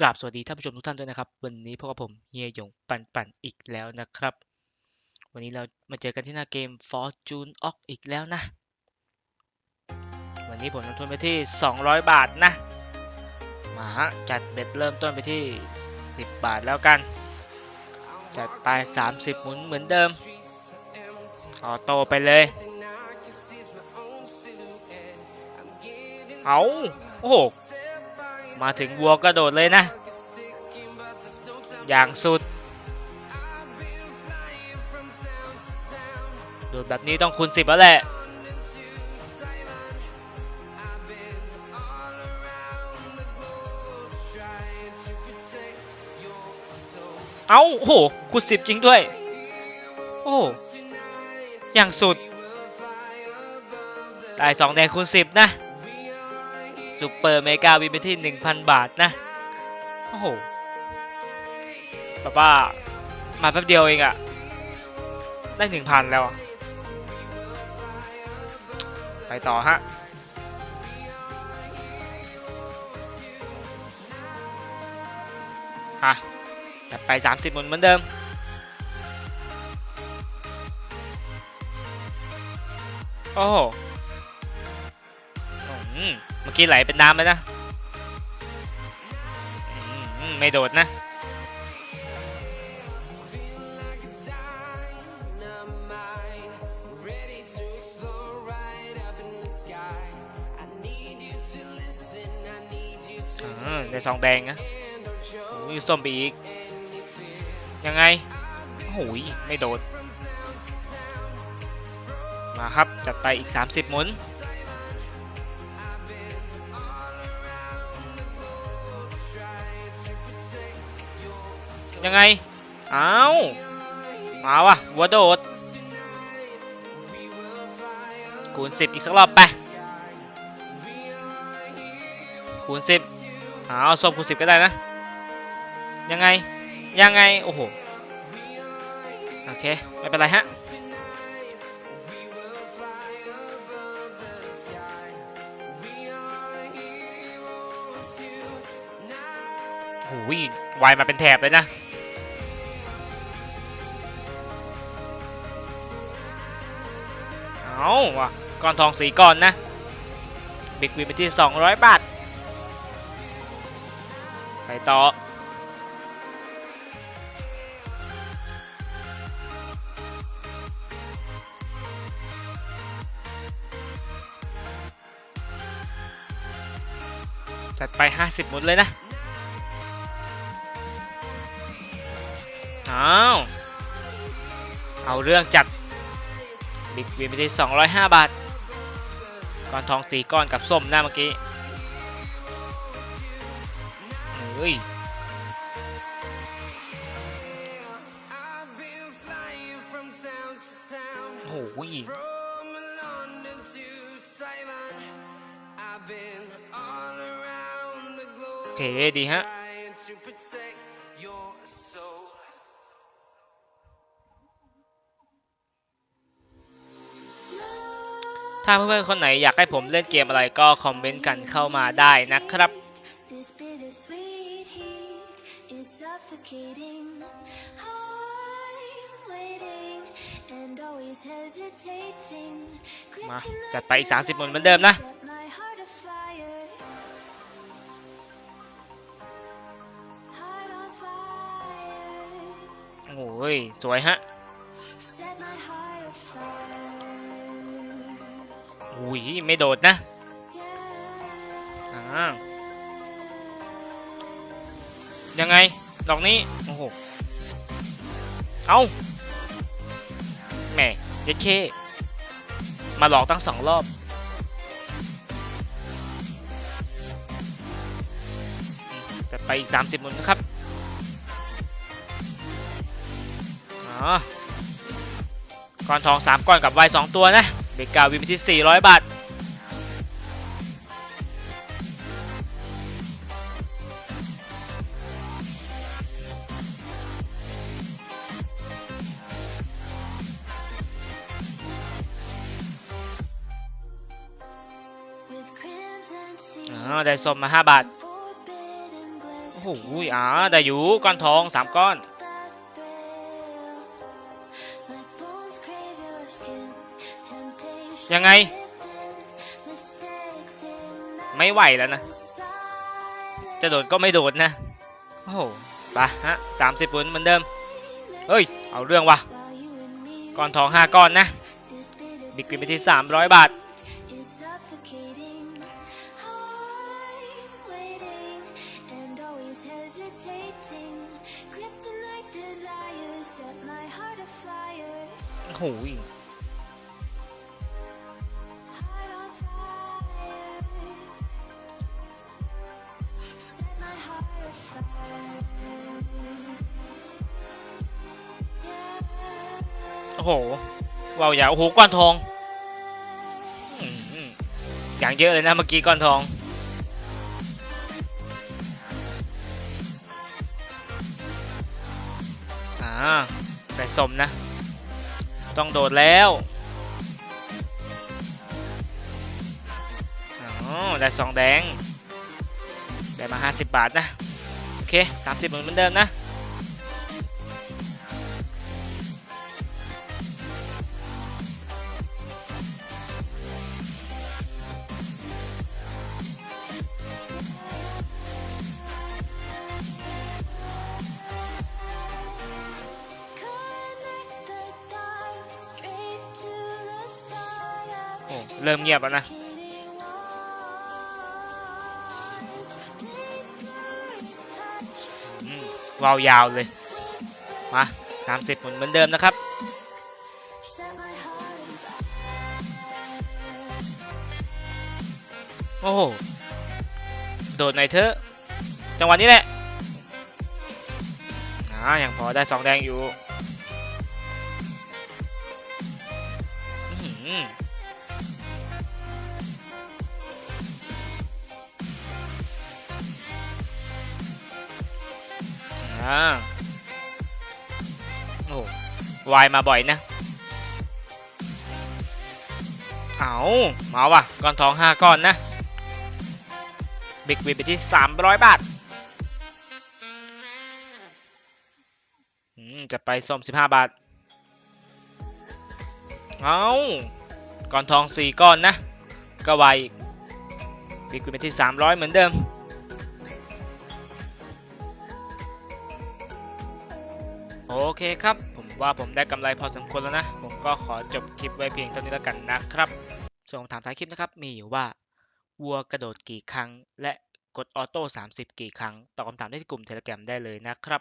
กราบสวัสดีท่านผู้ชมทุกท่านด้วยนะครับ วันนี้พวกบผมเฮียหยงปันปันอีกแล้วนะครับ วันนี้เรามาเจอกันที่หน้าเกม Fortune Ox อีกแล้วนะ วันนี้ผมลงทุนไปที่ 200 บาทนะ มาฮะจัดเบ็ดเริ่มต้นไปที่ 10 บาทแล้วกัน จัดไป 30 หมุนเหมือนเดิม ออโต้ไปเลย เอา โอ้โห มาถึงวัวก็โดดเลยนะ อย่างสุด โดดแบบนี้ต้องคูณสิบแล้วแหละเอาโอ้โหคูณสิบจริงด้วย โอ้โหอย่างสุดได้สองแดงคูณสิบนะ ซุปเปอร์เมกาวินไปที่ 1,000 บาทนะ โอ้โหแบบว่ามาแป๊บเดียวเองอะได้1,000แล้ว ไปต่อฮะ อะจัดไป 30หมุนเหมือนเดิม โอ้โห เมื่อกี้ไหลเป็นน้ำเลยนะไม่โดดนะอ่าได้ซองแดงนะมีส้มไปอีก ยังไงโอ้ยไม่โดด มาครับ จัดไปอีก 30หมุน ยังไง เอาวมาวะวัวโดด คูณ10อีกสักรอบไป คูณ10อ้าสมคูณ10ก็ได้นะ ยังไง ยังไง โอ้โห โอเค ไม่เป็นไรฮะ โอ้ยวายมาเป็นแถบเลยนะ เอาว่ะก้อนทองสีก้อนนะบิ๊กวินไปที่ 200 บาท ไปต่อจัดไป 50 หมุนเลยนะ อ้าว เอาเรื่องจัด บิ๊กวินไปที่205 บาท ก้อนทองสีก้อนกับส้มหน้าเมื่อกี้ เฮ้ยโอ้โหโอเค ดีฮะ ถ้าเพื่อนๆคนไหนอยากให้ผมเล่นเกมอะไรก็คอมเมนต์กันเข้ามาได้นะครับ This bittersweet heat is suffocating. I'm waiting and always hesitating. มา Gripping จัด the ไปอีก 30หมุนเหมือนเดิมนะ set my heart afire. Heart on fire. โอ้ย สวยฮะ อุ้ยไม่โดดนะยังไง ดอกนี้ โอ้โห เอาแหม่เย็ดเค มาหลอกตั้งสองรอบ จะไปอีก30หมุนนะครับ อ๋อ ก้อนทอง3ก้อนกับไวน์2ตัวนะ เบกาวินไปที่ 400 บาท With crimson sea อ๋อได้ส้มมา 5 บาท forbidden bliss. โอ้โหอ่าได้อยู่ ก้อนทองสามก้อน ยังไง ไม่ไหวแล้วนะ จะโดดก็ไม่โดดนะ โอ้โหไปฮะสามสิบปุ่นเหมือนเดิม เฮ้ย เอาเรื่องวะก้อนทองห้าก้อนนะ บิ๊กวินไปที่สามร้อยบาท โอ้โห โอ้โหว้าวยาวโอ้โหก้อนทองอย่างเยอะเลยนะเมื่อกี้ก้อนทองอ่าแต่สมนะ ต้องโดดแล้วอ๋อได้สองแดง ได้มา 50 บาทนะ เค 30เหมือนเดิมนะ Connect the dots straight to the start of โอ้เริ่มเงียบแล้วนะ วาวยาวเลย มา30หมุนเหมือนเดิมนะครับโอ้โห โดดหนเถอจังหวะนี้แหละอ่ายังพอได้สองแดงอยู่ อ่าโอ้วายมาบ่อยนะ เอามาว่ะ ก้อนทองห้าก้อนนะบิ๊กวินไปที่300บาทจะไปส้ม15บห้าบาท เอาก้อนทอง4ก้อนนะ ก็ไวอีกบิ๊กวินไปที่300เหมือนเดิม โอเคครับ ผมว่าผมได้กำไรพอสมควรแล้วนะ ผมก็ขอจบคลิปไว้เพียงเท่านี้แล้วกันนะครับ ส่วนคำถามท้ายคลิปนะครับ มีอยู่ว่า วัวกระโดดกี่ครั้ง และกดออโต้30 กี่ครั้ง ตอบคำถามได้ที่กลุ่มเทเล gram ได้เลยนะครับ